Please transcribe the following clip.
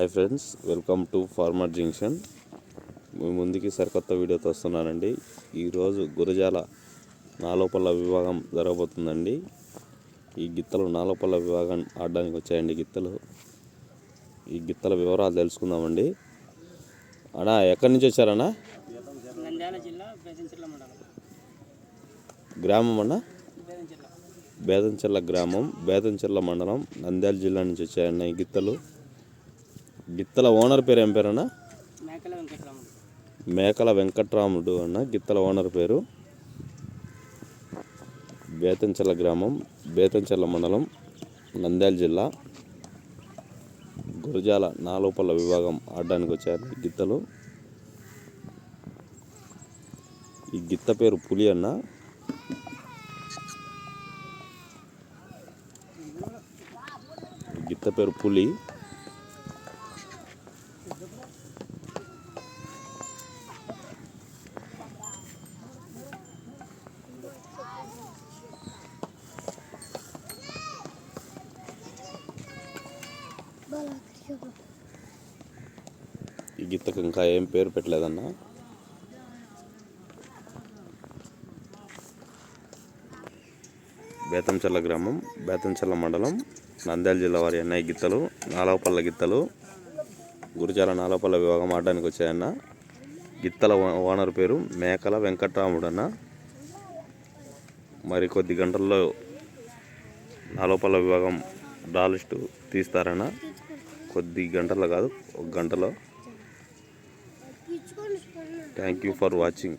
Hi friends welcome to farmer junction. మీ ముందుకి సరికొత్త వీడియోతో వస్తున్నానండి. ఈరోజు గురజాల నాలోపల్ల విభాగం జరగబోతుందండి. ఈ గిత్తలు నాలోపల్ల విభాగం ఆడడానికి వచ్చాయండి గిత్తలు. ఈ గిత్తల వివరాలు తెలుసుకుందామండి. అన్నా ఎక్కడి నుంచి వచ్చారన్నా? గ్రామం అన్నా? బేదంచెర్ల గ్రామం బేదంచెర్ల మండలం నంద్యాల జిల్లా నుంచి వచ్చాయన్న ఈ గిత్తలు. గిత్తల ఓనర్ పేరు ఏం పేరన్నా? మేకల వెంకటరాముడు. మేకల వెంకట్రాముడు అన్న గిత్తల ఓనర్ పేరు? బేతంచెర్ల గ్రామం బేతంచెర్ల మండలం నంద్యాల జిల్లా. గురజాల నాలోపల్ల విభాగం ఆడడానికి వచ్చారు గిత్తలు. ఈ గిత్త పేరు పులి అన్న. గిత్త పేరు పులి. ఈ గీతకు ఇంకా ఏం పేరు పెట్టలేదన్నా? బేతంచల్ల గ్రామం బేతంచల్ల మండలం నంద్యాల జిల్లా వారి అన్నయ్య గిత్తలు నాలవపల్ల గిత్తలు గురిజాల నాలవపల్ల విభాగం ఆడడానికి వచ్చాయన్న. గిత్తల ఓ- ఓనర్ పేరు మేకల వెంకటరాముడన్న. మరి కొద్ది గంటల్లో నాలవపల్ల విభాగం డాలిస్టు లిస్టు తీస్తారన్న. కొద్ది గంటల్లో కాదు ఒక గంటలో. Thank you for watching